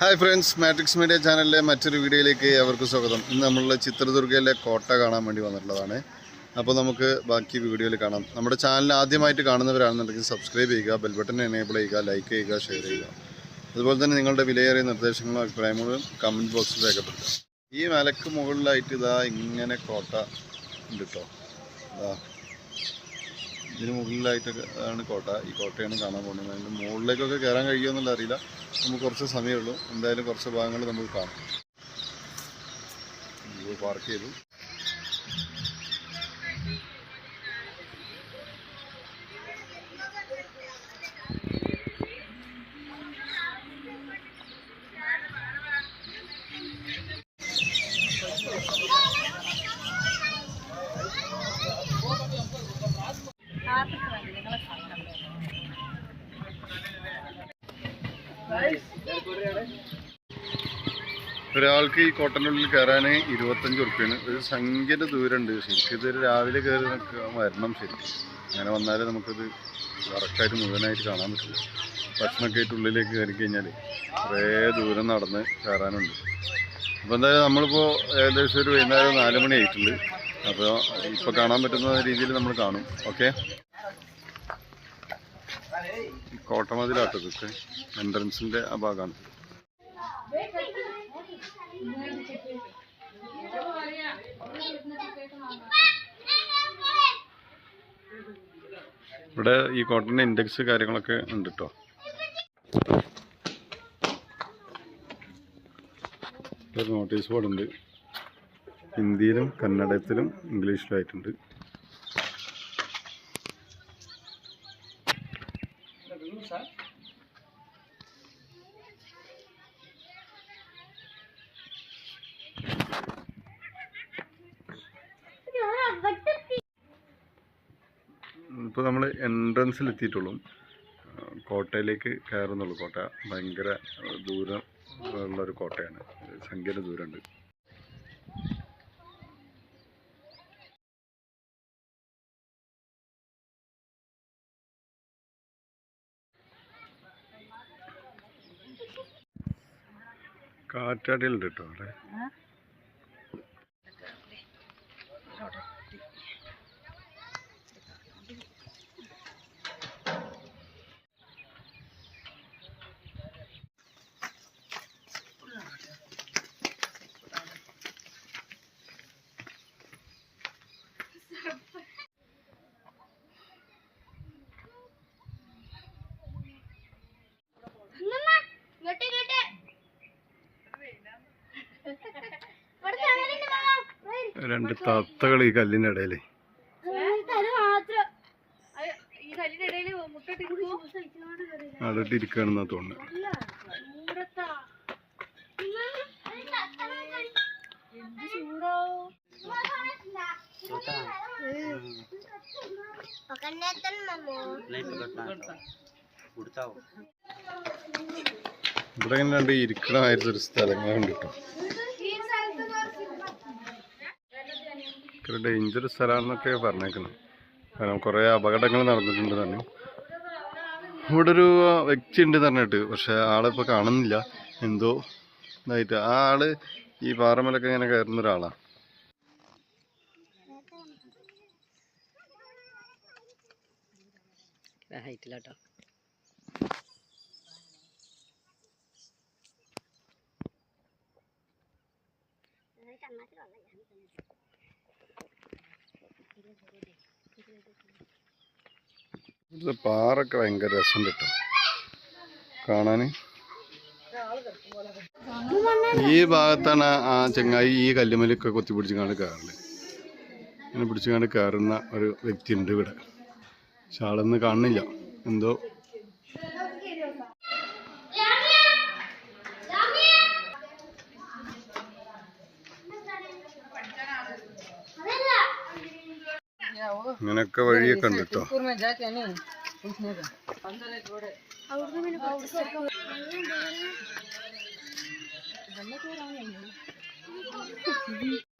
Hi friends matrix media ചാനലിലെ മറ്റൊരു വീഡിയോയിലേക്ക് അവർക്ക് സ്വാഗതം. ഇന്ന് നമ്മളുടെ ചിത്രദുർഗയിലെ കോട്ട കാണാൻ വേണ്ടി വന്നിട്ടുള്ളതാണ്. അപ്പോൾ നമുക്ക് ബാക്കി വീഡിയോയിൽ കാണാം. നമ്മുടെ ചാനൽ ആദ്യമായിട്ട് കാണുന്നവരാണെന്നുണ്ടെങ്കിൽ സബ്സ്ക്രൈബ് ചെയ്യുക ബെൽ ബട്ടൺ എനേബിൾ ചെയ്യുക ലൈക്ക് ചെയ്യുക ഷെയർ ചെയ്യുക. അതുപോലെ തന്നെ നിങ്ങളുടെ വിലയേറിയ നിർദ്ദേശങ്ങളും അഭിപ്രായങ്ങളും കമന്റ് ബോക്സിൽ രേഖപ്പെടുത്തുക. ഈ മലക്ക് മുകളിലായിട്ട് ഇതാ ഇങ്ങനെ കോട്ട ഉണ്ട് കേട്ടോ ഇതിന് മുകളിലായിട്ടൊക്കെ ആണ് കോട്ട. ഈ കോട്ടയാണ് കാണാൻ പോകുന്നത്. അതിന്റെ മുകളിലേക്കൊക്കെ കയറാൻ കഴിയുമെന്നുള്ള അറിയില്ല. നമുക്ക് കുറച്ച് സമയമുള്ളൂ എന്തായാലും കുറച്ച് ഭാഗങ്ങൾ നമുക്ക് കാണാം. പാർക്ക് ചെയ്തു. ഒരാൾക്ക് ഈ കോട്ടന്റെ ഉള്ളിൽ കയറാൻ ഇരുപത്തഞ്ച് ഉറുപ്പ്യാണ്. ഒരു സംഖ്യയുടെ ദൂരമുണ്ട് ശരിക്കും ഇതൊരു രാവിലെ കയറി വരണം ശരിക്കും. അങ്ങനെ വന്നാലേ നമുക്കത് കറക്റ്റായിട്ട് മുഴുവനായിട്ട് കാണാൻ പറ്റില്ല ഭക്ഷണമൊക്കെ ആയിട്ട് ഉള്ളിലേക്ക് കയറി കഴിഞ്ഞാൽ കുറേ ദൂരം നടന്ന് കയറാനുണ്ട് അപ്പോൾ എന്തായാലും നമ്മളിപ്പോൾ ഏകദേശം ഒരു വൈകുന്നേരം നാല് മണി ആയിട്ടുണ്ട്. അപ്പോൾ ഇപ്പോൾ കാണാൻ പറ്റുന്ന രീതിയിൽ നമ്മൾ കാണും. ഓക്കെ? കോട്ടമതിലാട്ടത് എൻട്രൻസിന്റെ ആ ഭാഗമാണ് ഇവിടെ ഈ കോട്ടന്റെ ഇൻഡെക്സ് കാര്യങ്ങളൊക്കെ ഉണ്ട് കേട്ടോ നോട്ടീസ് ബോർഡുണ്ട് ഹിന്ദിയിലും കന്നഡത്തിലും ഇംഗ്ലീഷിലായിട്ടുണ്ട് ഇപ്പോൾ നമ്മൾ എൻട്രൻസിൽ എത്തിയിട്ടുള്ളൂ കോട്ടയിലേക്ക് കയറുന്നുള്ളൂ. കോട്ട ഭയങ്കര ദൂരം ഉള്ളൊരു കോട്ടയാണ്. സംഖ്യയുടെ ദൂരമുണ്ട്. കാറ്റാടിയിലുണ്ട് കേട്ടോ അവിടെ. രണ്ട് തത്തകൾ ഈ കല്ലിന്റെ ഇടയിൽ ഇരിക്കുകയാണെന്നാ തോന്നുന്നത് ഇവിടെ രണ്ട് ഇരിക്കണമായിരുന്നൊരു സ്ഥലങ്ങളുണ്ട് കേട്ടോ ഈ സ്ഥലത്ത് ഇത്ര ഡേഞ്ചർ സ്ഥലമാണെന്നൊക്കെ പറഞ്ഞേക്കുന്നത് കാരണം കുറേ അപകടങ്ങൾ നടന്നിട്ടുണ്ട് തന്നെ. ഇവിടെ ഒരു വ്യക്തി ഉണ്ട് പറഞ്ഞിട്ട് പക്ഷെ ആളിപ്പോൾ കാണുന്നില്ല. എന്തോ ഇതായിട്ട്. ആ ആൾ ഈ പാറമലൊക്കെ ഇങ്ങനെ കയറുന്ന ഒരാളാണ് ഹൈറ്റിലാട്ടോ. ഇവിടുത്തെ പാറൊക്കെ ഭയങ്കര രസം കിട്ടും. കാണാൻ ഈ ഭാഗത്താണ് ആ ചെങ്ങായി ഈ കല്ലുമലൊക്കെ കൊത്തി പിടിച്ചുകൊണ്ട് കയറൽ ഇങ്ങനെ പിടിച്ചുകൊണ്ട് കയറുന്ന ഒരു വ്യക്തി ഉണ്ട് ഇവിടെ. പക്ഷെ ആളൊന്നും കാണുന്നില്ല. എന്തോ? ഇങ്ങനെയൊക്കെ വഴിയൊക്കെ ഉണ്ട് കേട്ടോ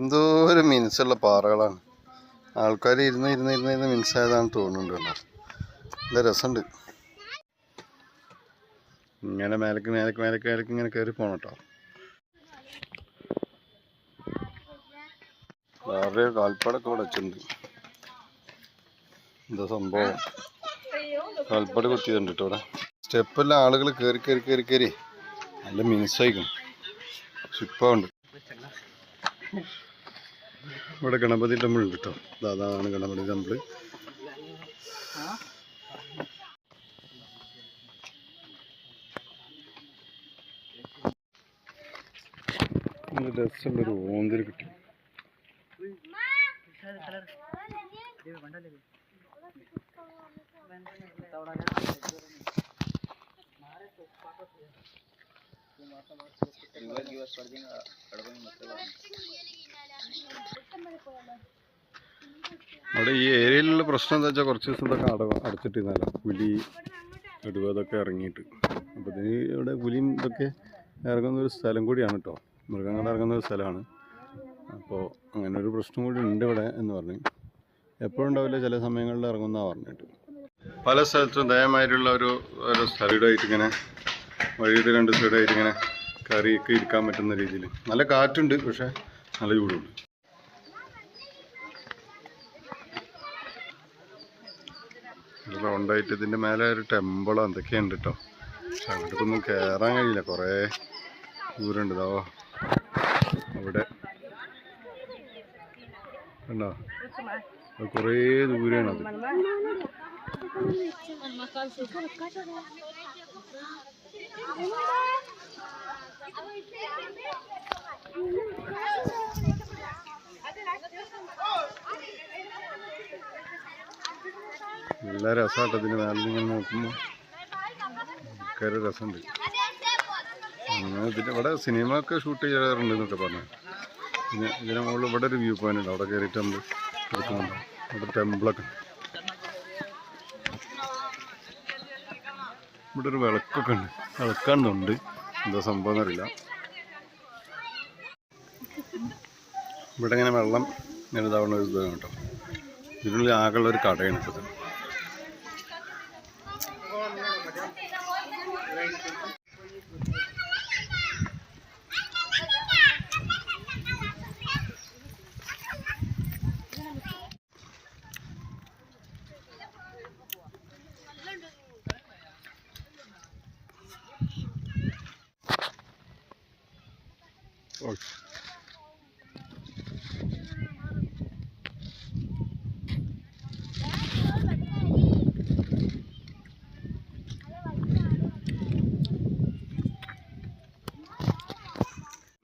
എന്തോ ഒരു മിനുസുള്ള പാറകളാണ്. ആൾക്കാർ ഇരുന്ന് ഇരുന്ന് ഇരുന്ന് ഇരുന്ന് മിനുസായതാണ് തോന്നുന്നുണ്ട് കേട്ടോ. നല്ല രസമുണ്ട്. ഇങ്ങനെ മേലക്ക് മേലക്ക് മേലക്ക് മേലക്ക് ഇങ്ങനെ കയറി പോണം കേട്ടോ. വേറെ കാൽപ്പാടൊക്കെ ഇവിടെ വെച്ചിട്ടുണ്ട്. എന്താ സംഭവം? കാൽപ്പാട് കുത്തിയതുണ്ട് കേട്ടോ ഇവിടെ. സ്റ്റെപ്പെല്ലാം ആളുകൾ കയറി കയറി കയറി കയറി നല്ല മിനുസായിക്കും ഷിപ്പുണ്ട് ഇവിടെ ഗണപതി ടെമ്പിൾ ഉണ്ട് കേട്ടോ. അതാണ് ഗണപതി ടെമ്പിൾ രസമുള്ളൊരു ഓന്തിരി കിട്ടി. അവിടെ ഈ ഏരിയയിലുള്ള പ്രശ്നം എന്താ വെച്ചാൽ കുറച്ച് ദിവസം ഇതൊക്കെ അട അടച്ചിട്ടിരുന്നല്ല. പുലി കടുവ ഇതൊക്കെ ഇറങ്ങിയിട്ട്. അപ്പോൾ ഇതിന് ഇവിടെ പുലിയും ഇതൊക്കെ ഇറങ്ങുന്ന ഒരു സ്ഥലം കൂടിയാണ് കേട്ടോ. മൃഗങ്ങൾ ഇറങ്ങുന്ന ഒരു സ്ഥലമാണ്. അപ്പോൾ അങ്ങനെ ഒരു പ്രശ്നം കൂടി ഉണ്ട് ഇവിടെ എന്ന് പറഞ്ഞു. എപ്പോഴും ഉണ്ടാവില്ല ചില സമയങ്ങളിൽ ഇറങ്ങുന്ന പറഞ്ഞിട്ട്. പല സ്ഥലത്തും ദയമായിട്ടുള്ള ഒരു ഒരു സൈഡായിട്ട് ഇങ്ങനെ വഴിയുടെ രണ്ട് സൈഡായിട്ട് ഇങ്ങനെ കറിയൊക്കെ ഇരിക്കാൻ പറ്റുന്ന രീതിയിൽ. നല്ല കാറ്റുണ്ട് പക്ഷേ നല്ല ചൂടുണ്ട്. റൗണ്ടായിട്ട് ഇതിന്റെ മേലെ ഒരു ടെമ്പിളോ എന്തൊക്കെയുണ്ട് കേട്ടോ അങ്ങോട്ടൊന്നും കയറാൻ കഴിയില്ല കുറേ ദൂരമുണ്ട്. ഇതോ അവിടെ. അത് കുറേ ദൂരെയാണ് അത് നല്ല രസമാട്ടോ ഇതിന് മേലെ നിങ്ങൾ നോക്കുമ്പോൾ ഭയങ്കര രസമുണ്ട്. ഇതിന് ഇവിടെ സിനിമ ഒക്കെ ഷൂട്ട് ചെയ്യാറുണ്ട് എന്നൊക്കെ പറഞ്ഞു. പിന്നെ ഇതിന് മുകളിൽ ഇവിടെ ഒരു വ്യൂ പോയിന്റ് ഉണ്ട്. അവിടെ കയറിയിട്ട് നമ്മൾ എടുക്കുന്നുണ്ട്. അവിടെ ടെമ്പിളൊക്കെ ഇവിടെ ഒരു വിളക്കൊക്കെ ഉണ്ട്. വിളക്കാണെന്നുണ്ട് എന്താ സംഭവം എന്നറിയില്ല. ഇവിടെ ഇങ്ങനെ വെള്ളം ഇങ്ങനെ ഇതാവുന്ന ഒരു ഇതാണ് കേട്ടോ. ഇതിനുള്ളിൽ ആകെയുള്ള ഒരു കടയാണ് ഇപ്പോൾ ഇത്. ഓക്കെ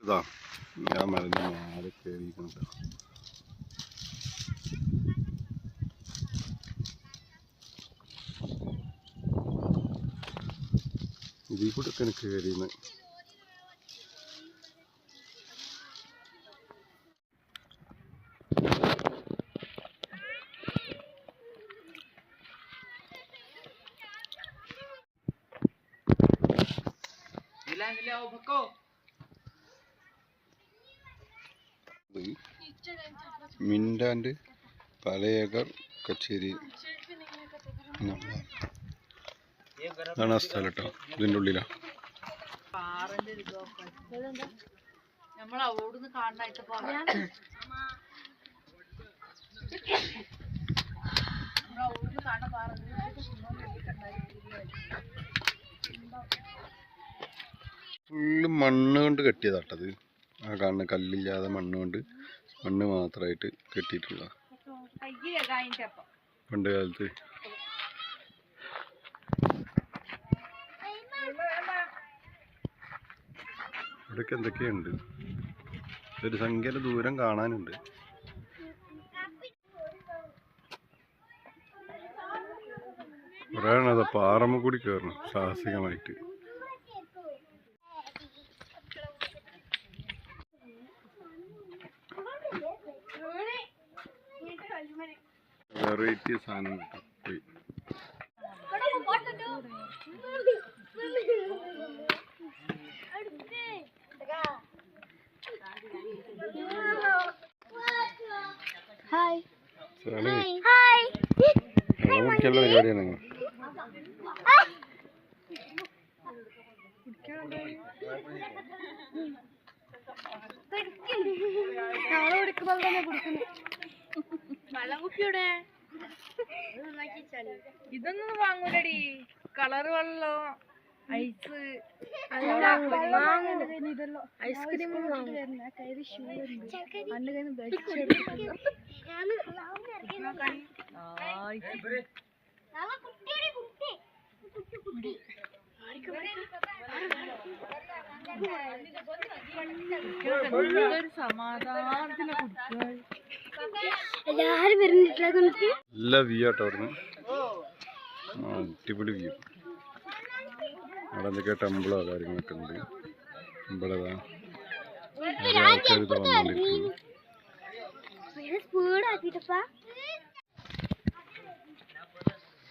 ഇതാ ഞാൻ കയറിയിരിക്കുന്നത് ഇതിൽ കൂടെ ഒക്കെ എനിക്ക് മിൻഡാൻഡ് പലയേക്കർ കച്ചേരി. ആണ് ആ സ്ഥലം കേട്ടോ ഇതിന്റെ ഉള്ളിലാണ് ഫുള്ള് മണ്ണ് കൊണ്ട് കെട്ടിയതാട്ടത് ആ കാണുന്ന കല്ലില്ലാതെ മണ്ണ് കൊണ്ട്. മണ്ണ് മാത്രമായിട്ട് കെട്ടിയിട്ടുള്ള പണ്ട് കാലത്ത്. ഇവിടെയൊക്കെ എന്തൊക്കെയുണ്ട്? ഒരു സംഖ്യയുടെ ദൂരം കാണാനുണ്ട്. ഒരാളത് പാറമ്മ കൂടി കയറണം സാഹസികമായിട്ട്. 三 ഐസ്ക്രീം സമാധാനത്തിലെ കുടിക്കുക എല്ലാരും വരുന്നിട്ടില്ല നല്ല വ്യൂ ആട്ടോ അവിടുന്ന്. അടിപൊളി വ്യൂ അവിടെ എന്തൊക്കെയോ ടെമ്പിളോ കാര്യങ്ങളൊക്കെ ഉണ്ട്. ഇവിടെ ആൾക്കാർ ഇത് വന്നുകൊണ്ടിരിക്കുന്നു സ്പീഡ് ആക്കിട്ടപ്പാ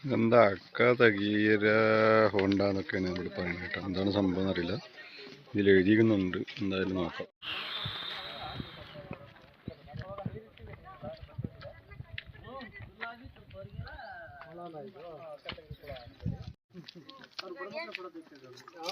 എന്താ അക്ക തകീര ഹോണ്ട എന്നൊക്കെയാണ് ഇവിടെ പറയുന്നത് കേട്ടോ. എന്താണ് സംഭവം എന്നറിയില്ല. ഇതിൽ എഴുതിയിരിക്കുന്നുണ്ട്. എന്തായാലും നോക്കാം.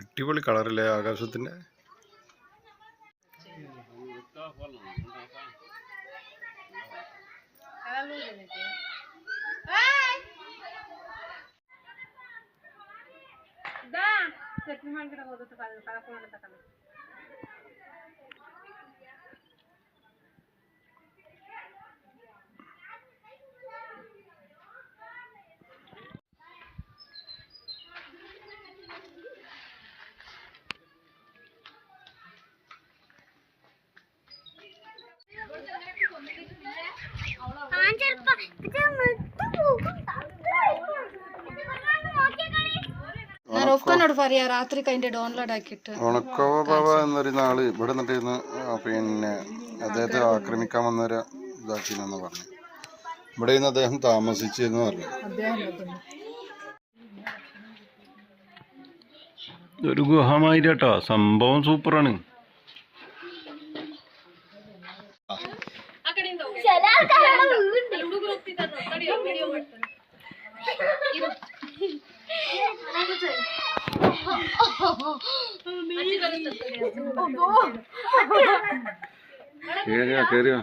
അടിപൊളി കളറല്ലേ ആകാശത്തിന്റെ ഞാൻ പറയാ രാത്രി കഴിഞ്ഞിട്ട് ഡൗൺലോഡ് ആക്കിയിട്ട് ഉണക്കവ ബാബ എന്നൊരു നാൾ ഇവിടെ നിന്നിട്ടിരുന്ന് ആ, പിന്നെ അദ്ദേഹത്തെ ആക്രമിക്കാൻ വന്നവരെ ഇതാക്കിയെന്ന് പറഞ്ഞു. ഇവിടെ നിന്ന് അദ്ദേഹം താമസിച്ചെന്ന് പറഞ്ഞു. ഒരു ഗുഹമായിട്ടോ സംഭവം സൂപ്പറാണ്. കേറിയാ കേറിയോ?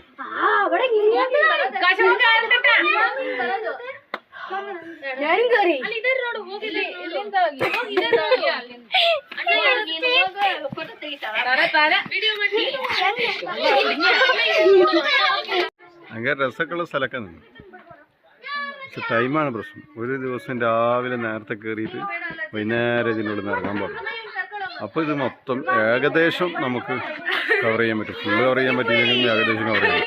ഞാനും കേറി ഭയങ്കര രസമൊക്കെയുള്ള സ്ഥലമൊക്കെ നിന്ന് പക്ഷെ ടൈമാണ് പ്രശ്നം. ഒരു ദിവസം രാവിലെ നേരത്തെ കയറിയിട്ട് വൈകുന്നേരം ഇതിനുള്ളിൽ നിന്ന് ഇറങ്ങാൻ അപ്പോൾ ഇത് മൊത്തം ഏകദേശം നമുക്ക് കവർ ചെയ്യാൻ പറ്റും. ഫുള്ള് കവർ ചെയ്യാൻ പറ്റിയില്ലെങ്കിലും ഏകദേശം കവർ ചെയ്യാം.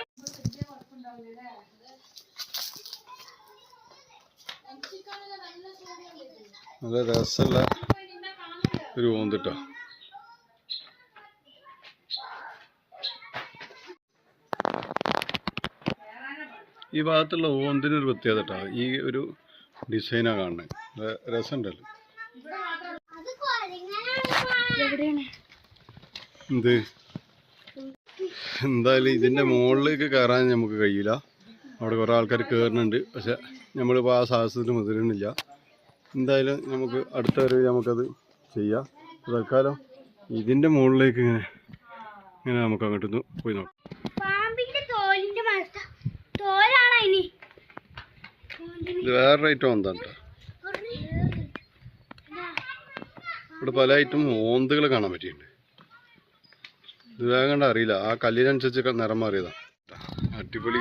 നല്ല രസമുള്ള ഒരു ഓന്തിട്ടോ ഈ ഭാഗത്തുള്ള ഓന്തിനൊരു പ്രത്യേകത കേട്ടോ ഈ ഒരു ഡിസൈനാണ് കാണുന്നത് രസമുണ്ടല്ലോ. എന്ത്? എന്തായാലും ഇതിന്റെ മുകളിലേക്ക് കയറാൻ നമുക്ക് കഴിയില്ല. അവിടെ കുറേ ആൾക്കാർ കയറുന്നുണ്ട് പക്ഷെ നമ്മളിപ്പോൾ ആ സാഹസത്തിന് മുതിരുന്നില്ല. എന്തായാലും നമുക്ക് അടുത്ത വരവ് നമുക്കത് ചെയ്യാം. തൽക്കാലം ഇതിന്റെ മുകളിലേക്ക് ഇങ്ങനെ ഇങ്ങനെ നമുക്ക് അങ്ങോട്ട് പോയി നോക്കാം. ഇത് വേറെ ഐറ്റം എന്താ? കേട്ടോ ഇവിടെ പല ഐറ്റം ഓന്തുകൾ കാണാൻ പറ്റിയിട്ടുണ്ട്. ഇത് വേഗം അറിയില്ല. ആ കല്ലിനനുസരിച്ച് നിറം മാറിയതാ. അടിപൊളി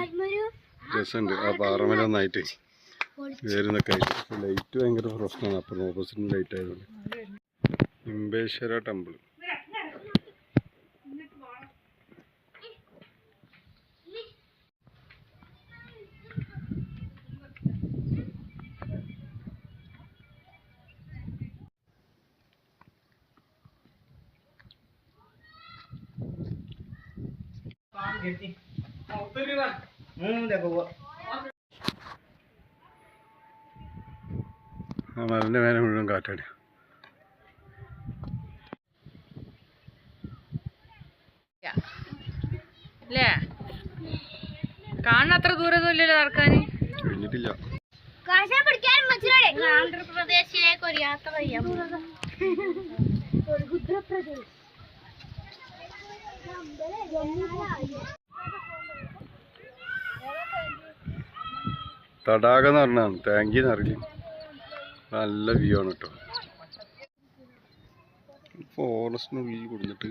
രസമുണ്ട്. ആ പാറമല ഒന്നായിട്ട് വേരുന്നൊക്കെ ആയിട്ട്. ലൈറ്റ് ഭയങ്കര പ്രശ്നമാണ്. അപ്പുറം ഓപ്പോസിറ്റ് ലൈറ്റ് ആയതുകൊണ്ട്. ഇമ്പേശ്വര ടെമ്പിൾ ആ മരന്റെ മേലെ മുഴുവൻ കാറ്റാടി. അല്ലേ കാണുന്ന അത്ര ദൂരമൊന്നും ഇല്ലല്ലോ നടക്കാൻ. കഴിഞ്ഞിട്ടില്ല. ആന്ധ്രാപ്രദേശിലേക്ക് ഒരു യാത്ര ചെയ്യാം. ഉത്തർപ്രദേശ് തടാകം എന്ന് പറഞ്ഞാണ് യു അറിയില്ല നല്ല വ്യൂ ആണ് കേട്ടോ ഫോറസ്റ്റിനുള്ളിൽ കൊടുത്തിട്ട്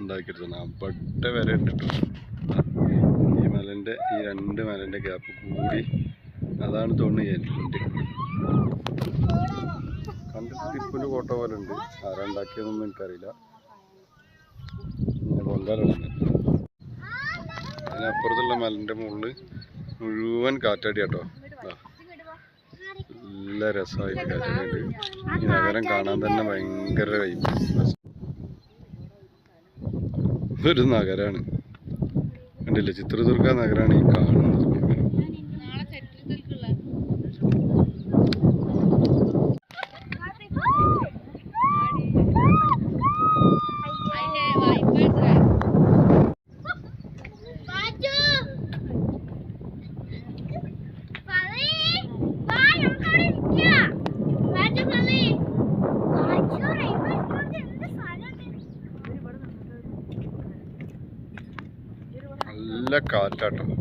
ഉണ്ടാക്കിയെടുത്താണ് അവിടെ വരെ ഉണ്ട് കേട്ടോ ഈ മലന്റെ ഈ രണ്ട് മലന്റെ ഗ്യാപ്പ് കൂടി അതാണ് തോന്നുന്നത് എന്റെ കണ്ടിട്ട് കോട്ട പോലെ ഉണ്ട്. ആരാ ഉണ്ടാക്കിയതൊന്നും എനിക്കറിയില്ല. അതിനപ്പുറത്തുള്ള മലന്റെ മുകളിൽ മുഴുവൻ കാറ്റാടി കേട്ടോ. നല്ല രസമായിട്ട് ഈ നഗരം കാണാൻ തന്നെ ഭയങ്കര ഒരു നഗരാണ്. കണ്ടില്ലേ? ചിത്രദുർഗ നഗരാണ് ഈ കാണുന്നത്. നല്ല കാറ്റാട്ടോ